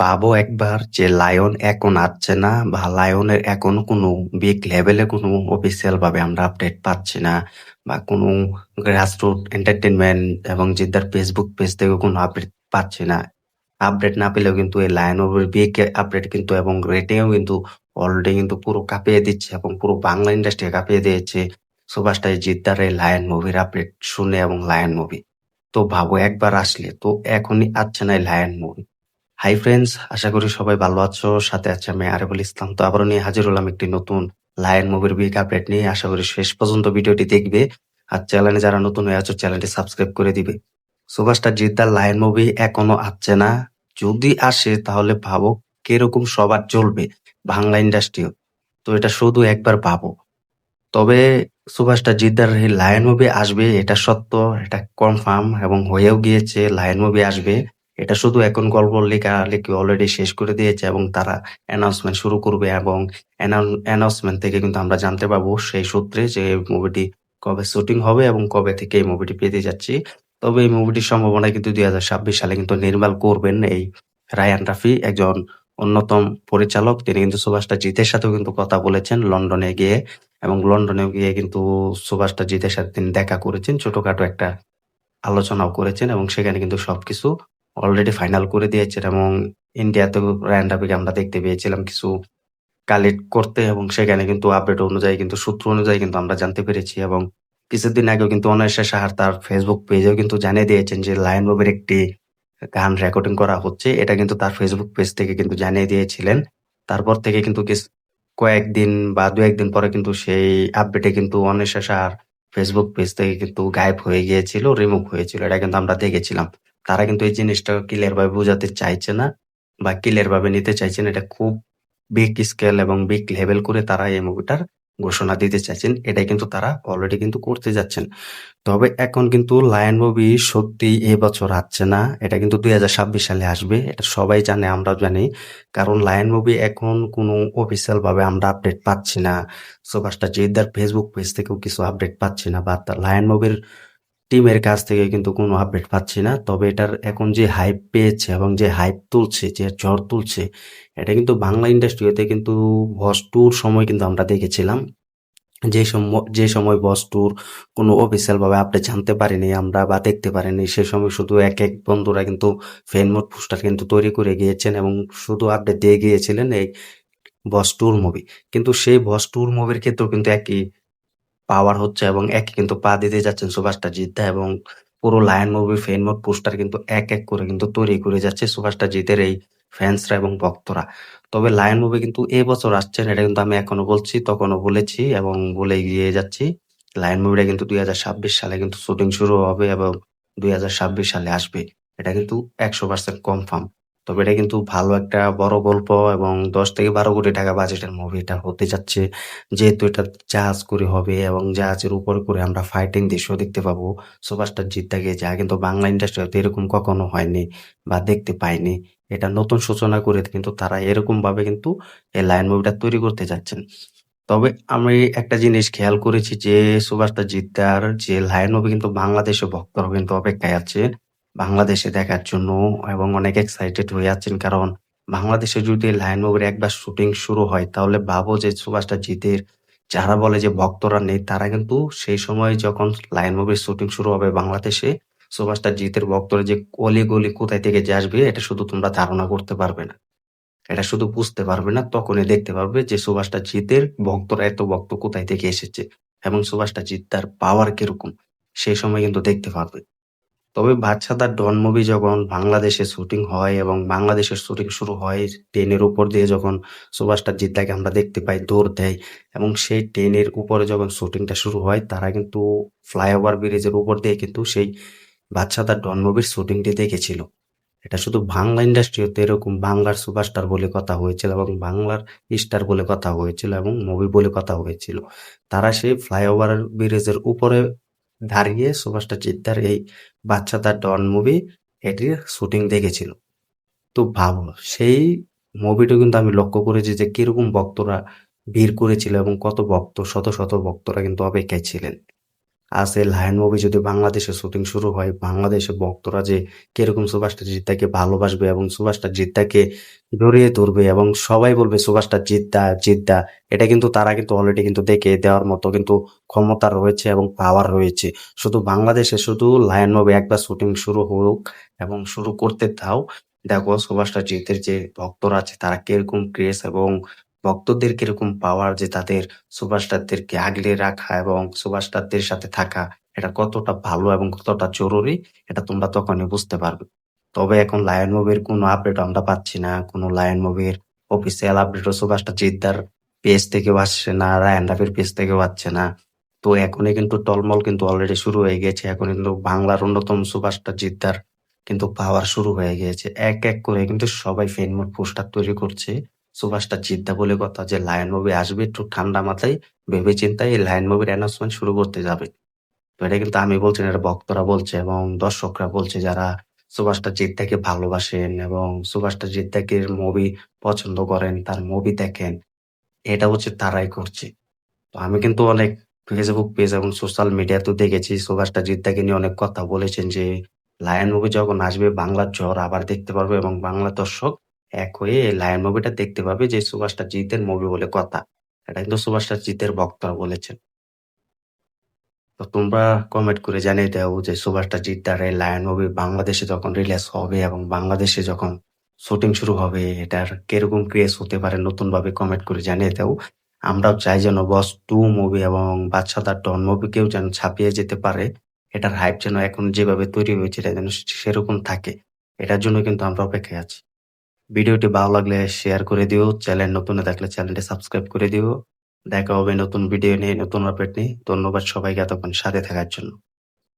ভাবো একবার যে লায়ন এখন আসছে না বা লায়নের এখন কোনো বিগ লেভেলে কোনো অফিসিয়াল ভাবে আমরা আপডেট পাচ্ছি না বা কোনো গ্রাসরুট এন্টারটেনমেন্ট এবং জিদ্দার ফেসবুক পেজ থেকে কোনো আপডেট পাচ্ছি না। আপডেট না পেলেও কিন্তু এই লায়ন ওভার বিগ আপডেট কিন্তু এবং রেটিংও কিন্তু অলরেডি কিন্তু পুরো কাঁপিয়ে দিচ্ছে এবং পুরো বাংলা ইন্ডাস্ট্রি কাঁপিয়ে দিয়েছে। সুভাষটাই জিদ্দার এই লায়ন মুভির আপডেট শুনে এবং লায়ন মুভি তো ভাবো একবার আসলে, তো এখনই আসছে না এই লায়ন মুভি হাই ফ্রেন্ডস আশা করি সবাই ভালো আছো, সাথে আছে আমি আরেফুল ইসলাম। তো আবারও নিয়ে হাজির হলাম একটি নতুন লায়ন মুভির বিগ আপডেট নিয়ে। আশা করি শেষ পর্যন্ত ভিডিওটি দেখবে। আর চ্যানেলে যারা নতুন হয়ে আছো চ্যানেলটি সাবস্ক্রাইব করে দিবে। সুভাষটা জিদ্দার লায়ন মুভি এখনও আসছে না। যদি আসে, তাহলে ভাবো কীরকম সবার চলবে বাংলা ইন্ডাস্ট্রিও তো এটা শুধু একবার ভাবো। তবে সুভাষটা জিদ্দার লায়ন মুভি আসবে, এটা সত্য, এটা কনফার্ম এবং হয়েও গিয়েছে লায়ন মুভি আসবে। এটা শুধু এখন গল্প লেখা লেখি অলরেডি শেষ করে দিয়েছে এবং তারা অ্যানাউন্সমেন্ট শুরু করবে এবং অ্যানাউন্সমেন্ট থেকে কিন্তু আমরা জানতে পারব সেই সূত্রে যে মুভিটি কবে শুটিং হবে এবং কবে থেকে এই মুভিটি পেতে যাচ্ছি। তবে এই মুভিটির সম্ভাবনা কিন্তু দুই হাজার ছাব্বিশ সালে কিন্তু নির্মাল করবেন এই রায়ান রাফি, একজন অন্যতম পরিচালক। তিনি কিন্তু সুভাষটা জিতের সাথেও কিন্তু কথা বলেছেন লন্ডনে গিয়ে এবং লন্ডনে গিয়ে কিন্তু সুভাষটা জিতের সাথে তিনি দেখা করেছেন, ছোটখাটো একটা আলোচনাও করেছেন এবং সেখানে কিন্তু সবকিছু অলরেডি ফাইনাল করে দিয়েছেন এবং ইন্ডিয়াতে রায়ান রাফিকে আমরা দেখতে পেয়েছিলাম কিছু কালেক্ট করতে এবং সেখানে কিন্তু আপডেট অনুযায়ী কিন্তু সূত্র অনুযায়ী কিন্তু আমরা জানতে পেরেছি এবং কিছুদিন আগেও কিন্তু অনায়াসা সাহার তার ফেসবুক পেজেও কিন্তু জানিয়ে দিয়েছেন যে লায়ন বাবের একটি গান রেকর্ডিং করা হচ্ছে। এটা কিন্তু তার ফেসবুক পেজ থেকে কিন্তু জানিয়ে দিয়েছিলেন। তারপর থেকে কিন্তু কয়েকদিন বা দু একদিন পরে কিন্তু সেই আপডেটে কিন্তু অনায়াসা সাহার ফেসবুক পেজ থেকে কিন্তু গায়েব হয়ে গিয়েছিল রিমুভ হয়েছিল। এটা কিন্তু আমরা দেখেছিলাম। তারা কিন্তু এই জিনিসটা ক্লিয়ার ভাবে বোঝাতে চাইছে না বা ক্লিয়ার ভাবে নিতে চাইছে না। এটা খুব বিগ স্কেল এবং বিগ লেভেল করে তারা এই মুভিটার ঘোষণা দিতে চাইছেন। এটাই কিন্তু তারা অলরেডি কিন্তু করতে যাচ্ছেন। তবে এখন কিন্তু লায়ন মুভি সত্যি এবছর আসছে না। এটা কিন্তু দুই হাজার ছাব্বিশ সালে আসবে। এটা সবাই জানে আমরা জানি। কারণ লায়ন মুভি এখন কোনো অফিসিয়াল ভাবে আমরা আপডেট পাচ্ছি না। সুভাষটা জিদ্দার ফেসবুক পেজ থেকেও কিছু আপডেট পাচ্ছি না বা লায়ন মুভির টিমের কাছ থেকে কিন্তু কোনো আপডেট পাচ্ছি না। তবে এটার এখন যে হাইপ পেয়েছে এবং যে হাইপ তুলছে, যে জ্বর তুলছে, এটা কিন্তু বাংলা ইন্ডাস্ট্রিতে কিন্তু বস টুর সময় কিন্তু আমরা দেখেছিলাম। যে সময় যে সময় বস টুর কোনো অফিসিয়াল ভাবে আপডেট জানতে পারিনি আমরা বা দেখতে পারিনি, সে সময় শুধু এক এক বন্ধুরা কিন্তু ফেনমোড পোস্টার কিন্তু তৈরি করে গিয়েছেন এবং শুধু আপডেট দিয়ে গিয়েছিলেন এই বস টুর মুভি কিন্তু সেই বস টুর মুভির ক্ষেত্রেও কিন্তু একই পাওয়ার হচ্ছে এবং এক কিন্তু পা দিতে যাচ্ছেন সুভাষটা জিদ্দা এবং পুরো lion movie fan made poster কিন্তু এক এক করে কিন্তু তৈরি করে যাচ্ছে সুভাষটা জিতের এই ফ্যান্সরা এবং ভক্তরা। তবে লায়ন মুভি কিন্তু এবছর আসছেন এটা কিন্তু আমি এখনও বলছি, তখনও বলেছি এবং বলে গিয়ে যাচ্ছি। লায়ন মুভিটা কিন্তু দুই হাজার ছাব্বিশ সালে কিন্তু শুটিং শুরু হবে এবং দুই হাজার ছাব্বিশ সালে আসবে। এটা কিন্তু একশো পার্সেন্ট কনফার্ম তবে এটা কিন্তু ভালো একটা বড় গল্প এবং দশ থেকে বারো কোটি টাকা বাজেটের মুভি এটা হতে যাচ্ছে। যেহেতু এটা জাহাজ করে হবে এবং জাহাজের উপর করে আমরা ফাইটিং দৃশ্য দেখতে পাবো। সুপারস্টার জিদ্দাকে যা, কিন্তু বাংলা ইন্ডাস্ট্রিতে এরকম কখনো হয়নি বা দেখতে পাইনি এটা নতুন সূচনা করে কিন্তু তারা এরকম ভাবে কিন্তু এই লাইন মুভিটা তৈরি করতে যাচ্ছেন। তবে আমি একটা জিনিস খেয়াল করেছি যে সুভাষটা জিদ্দার যে লাইন মুভি কিন্তু বাংলাদেশে ভক্তরা কিন্তু অপেক্ষায় আছে। বাংলাদেশে দেখার জন্য এবং অনেক এক্সাইটেড হয়ে আছেন। কারণ বাংলাদেশে যদি লায়ন মুভির একবার শুটিং শুরু হয়, তাহলে ভাবো যে সুভাষটা জিতের। যারা বলে যে ভক্তরা নেই, তারা কিন্তু সেই সময় যখন লায়ন মুভির শুটিং শুরু হবে বাংলাদেশে, সুভাষটা জিতের ভক্তরা যে অলি গলি কোথায় থেকে যে আসবে, এটা শুধু তোমরা ধারণা করতে পারবে না। এটা শুধু বুঝতে পারবে না, তখনই দেখতে পারবে যে সুভাষটা জিতের ভক্তরা এত ভক্ত কোথায় থেকে এসেছে এবং সুভাষটা জিত তার পাওয়ার কীরকম, সেই সময় কিন্তু দেখতে পারবে। তবে বাদশাদার ডন মুভি যখন বাংলাদেশে শুটিং হয় এবং বাংলাদেশের শুটিং শুরু হয়, ট্রেনের উপর দিয়ে যখন সুভাষটা জিদ্দাকে আমরা দেখতে পাই, দৌড় দেয় এবং সেই ট্রেনের উপরে যখন শুটিংটা শুরু হয়, তারা কিন্তু ফ্লাইওভার ব্রিজের উপর দিয়ে কিন্তু সেই বাদশাদার ডন মুভির শুটিংটি দেখেছিল। এটা শুধু বাংলা ইন্ডাস্ট্রিতে এরকম বাংলার সুপারস্টার বলে কথা হয়েছিল এবং বাংলার স্টার বলে কথা হয়েছিল এবং মুভি বলে কথা হয়েছিল। তারা সেই ফ্লাইওভার ব্রিজের উপরে দাঁড়িয়ে সুভাষটা চিত্তার এই বাচ্চা তার ডন মুভি এটির শুটিং দেখেছিল। তো ভাবো, সেই মুভিটা কিন্তু আমি লক্ষ্য করেছি যে কীরকম ভক্তরা ভিড় করেছিল এবং কত ভক্ত, শত শত ভক্তরা কিন্তু অপেক্ষায় ছিলেন। এই লায়ন মুভি যদি বাংলাদেশে শুটিং শুরু হয়, বাংলাদেশের ভক্তরা যে কীরকম সুভাষটা জিদ্দাকে ভালোবাসবে এবং সুভাষটা জিদ্দাকে জড়িয়ে ধরবে এবং সবাই বলবে সুভাষটা জিদ্দা জিদ্দা, এটা কিন্তু তারা কিন্তু অলরেডি কিন্তু দেখে দেওয়ার মতো কিন্তু ক্ষমতা রয়েছে এবং পাওয়ার রয়েছে। শুধু বাংলাদেশে শুধু লায়ন মুভি একবার শুটিং শুরু হোক এবং শুরু করতে দাও, দেখো সুভাষটা জিতের যে ভক্তরা আছে তারা কীরকম ক্রেস এবং ভক্তদের কীরকম পাওয়ার যে তাদের সুপারস্টারদেরকে আগলে রাখা এবং সুপারস্টারদের সাথে থাকা, এটা কতটা ভালো এবং কতটা জরুরি, এটা তোমরা তখনই বুঝতে পারবে। তবে এখন লায়ন মুভির কোনো আপডেট আমরা পাচ্ছি না। কোনো লায়ন মুভির অফিসিয়াল আপডেটও সুভাষটা জিদ্দার পেজ থেকেও আসছে না রায়ন রাফির পেজ থেকেও আসছে না। তো এখনই কিন্তু টলমল কিন্তু অলরেডি শুরু হয়ে গেছে এখন কিন্তু বাংলার অন্যতম সুভাষটা জিদ্দার কিন্তু পাওয়ার শুরু হয়ে গিয়েছে। এক এক করে কিন্তু সবাই ফেনমোড পোস্টার তৈরি করছে। সুভাষটা চিন্তা বলে কথা যে লায়ন মুভি আসবে, একটু ঠান্ডা মাথায় ভেবে চিন্তায় এই লায়ন মুভির অ্যানাউন্সমেন্ট শুরু করতে যাবে। তো এটা কিন্তু আমি বলছি এটা ভক্তরা বলছে এবং দর্শকরা বলছে যারা সুভাষটা জিদ্দাকে ভালোবাসেন এবং সুভাষটা জিদ্দাকে মুভি পছন্দ করেন, তার মুভি দেখেন, এটা হচ্ছে তারাই করছে। তো আমি কিন্তু অনেক ফেসবুক পেজ এবং সোশ্যাল মিডিয়াতেও দেখেছি, সুভাষটা জিদ্দাকে নিয়ে অনেক কথা বলেছেন যে লায়ন মুভি যখন আসবে, বাংলার জ্বর আবার দেখতে পারবে এবং বাংলা দর্শক এক হয়ে লায়ন মুভিটা দেখতে পাবে যে সুভাষটা জিতের মুভি বলে কথা। এটা কিন্তু সুভাষটা জিতের ভক্তরা বলেছেন। তো তোমরা কমেন্ট করে জানিয়ে দাও যে সুভাষটা জিদ্দার এই লায়ন মুভি বাংলাদেশে যখন রিলিজ হবে এবং বাংলাদেশে যখন শুটিং শুরু হবে, এটার কীরকম ক্রেজ হতে পারে নতুন ভাবে কমেন্ট করে জানিয়ে দাও। আমরাও চাই যেন বস টু মুভি এবং বাদশাদার ডন মুভিকেও যেন ছাপিয়ে যেতে পারে। এটার হাইপ যেন এখন যেভাবে তৈরি হয়েছে, এটা যেন সেরকম থাকে। এটার জন্য কিন্তু আমরা অপেক্ষায় আছি। ভিডিওটি ভালো লাগলে শেয়ার করে দিও। চ্যানেল নতুন থাকলে চ্যানেলটি সাবস্ক্রাইব করে দিও। দেখা হবে নতুন ভিডিও নিয়ে, নতুন আপডেট নিয়ে। ধন্যবাদ সবাইকে এতক্ষণ সাথে থাকার জন্য।